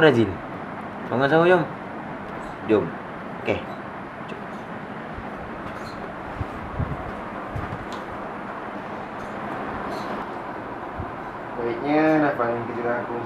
Oh, Razin. Bangun sahur, jom. Jom. Okey. Baiknya nak panggil kerja aku.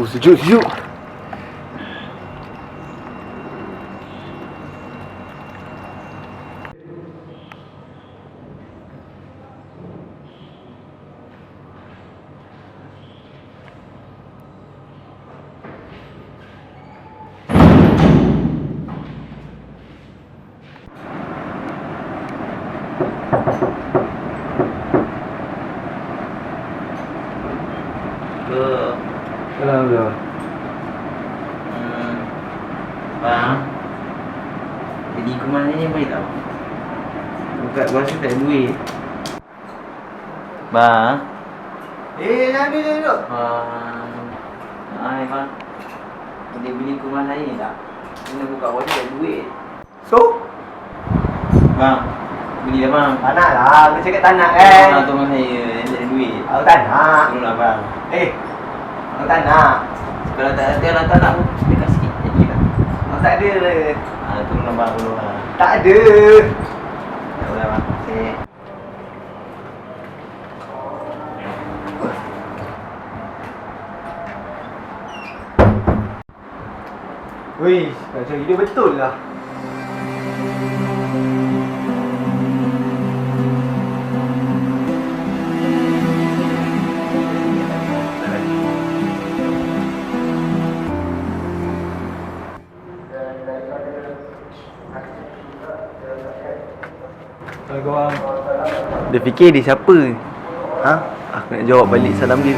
curso de Rio. Thank Hmm. Bang. Jadi ke mana ni baik tau? Bukat masa tak ada duit. Bang. Eh, jangan duduk, jangan duduk. Bang. Hai bang. Boleh beli ke mana ni tak? Kena buka wajib tak ada duit. So? Bang. Beli dah bang. Tak nak lah, aku cakap tak nak Eh. kan. tolong saya. Tak ada duit. Aku tak nak. Tolonglah bang. Eh, aku tak nak. Kalau tak ada, kalau tak nak pun dekat sikit. Jadi lah. Aku tak ada. Ah, tolonglah bang, tolonglah. Tak ada. Tak boleh. Saya Wih, macam hidup betul lah. Dia fikir dia siapa Ha? Aku nak jawab balik salam dia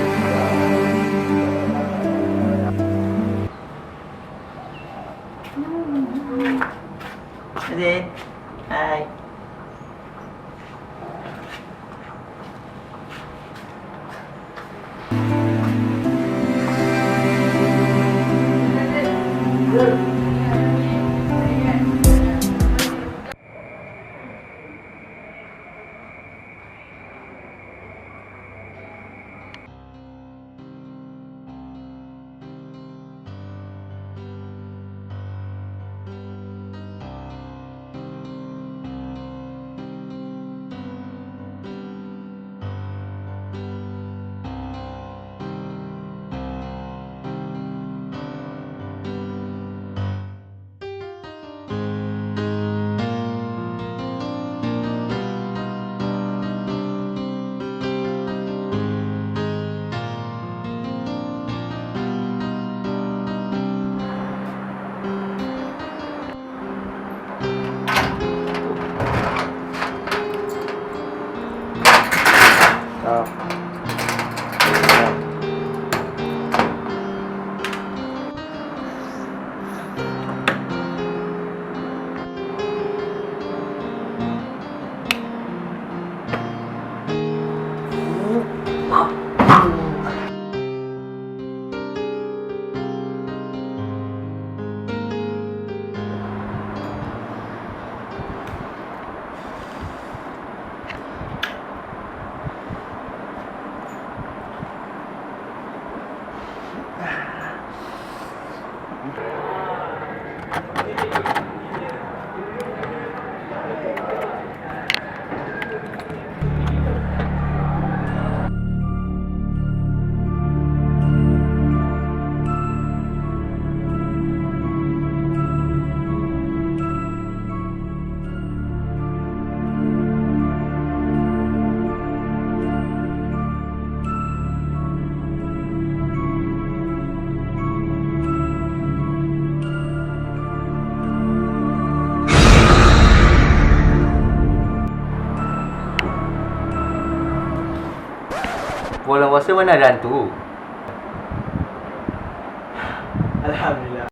bulan puasa mana ada hantu? Alhamdulillah.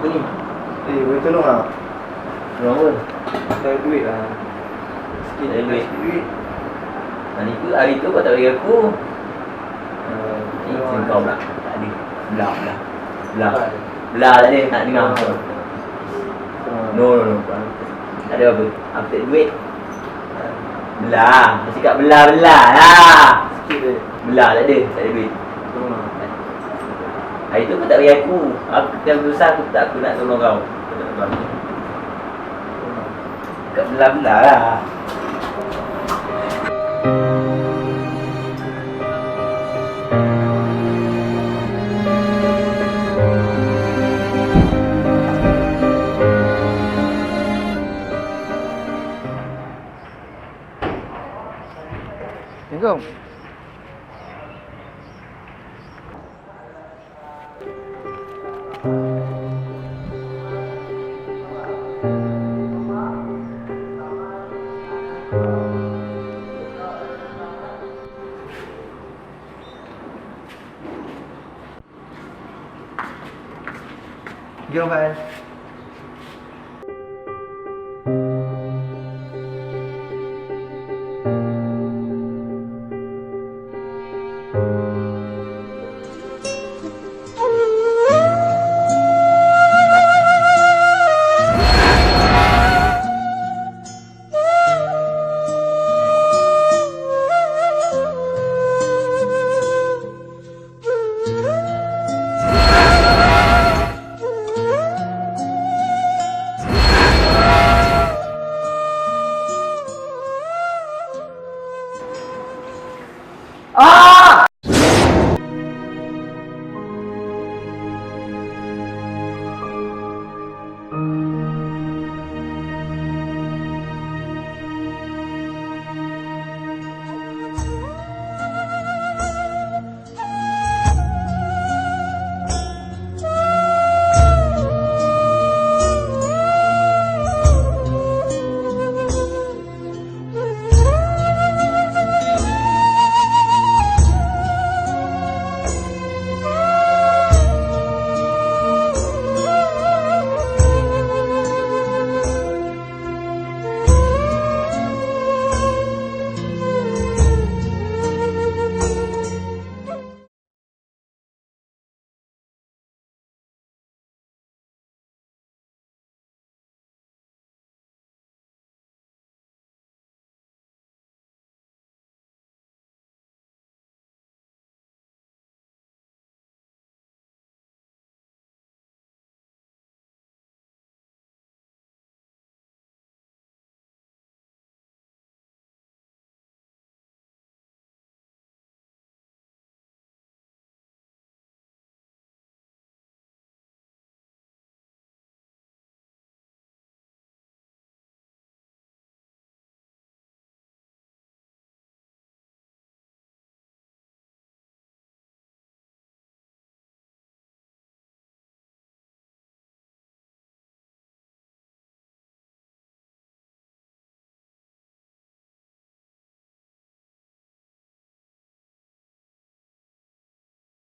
Apa ni? Eh, boleh tolong tak? Berapa? Tak ada duit lah. Sikit Tak duit? sikit duit. Hari tu, hari tu kau tak bagi aku. Uh, Ni macam kau pula. Tak ada. Belah, belah. Belah. Belah tak ada. Tak dengar. No, no, no. Tak ada apa. Aku tak duit. Belah. Aku cakap belah, belah lah. Sikit je. Belah tak ada. Tak ada duit. Hari tu kau tak bagi aku. Aku yang susah aku tak aku nak tolong kau. Aku tolong. Tolong lah. Kau belah-belah Jom, Fal.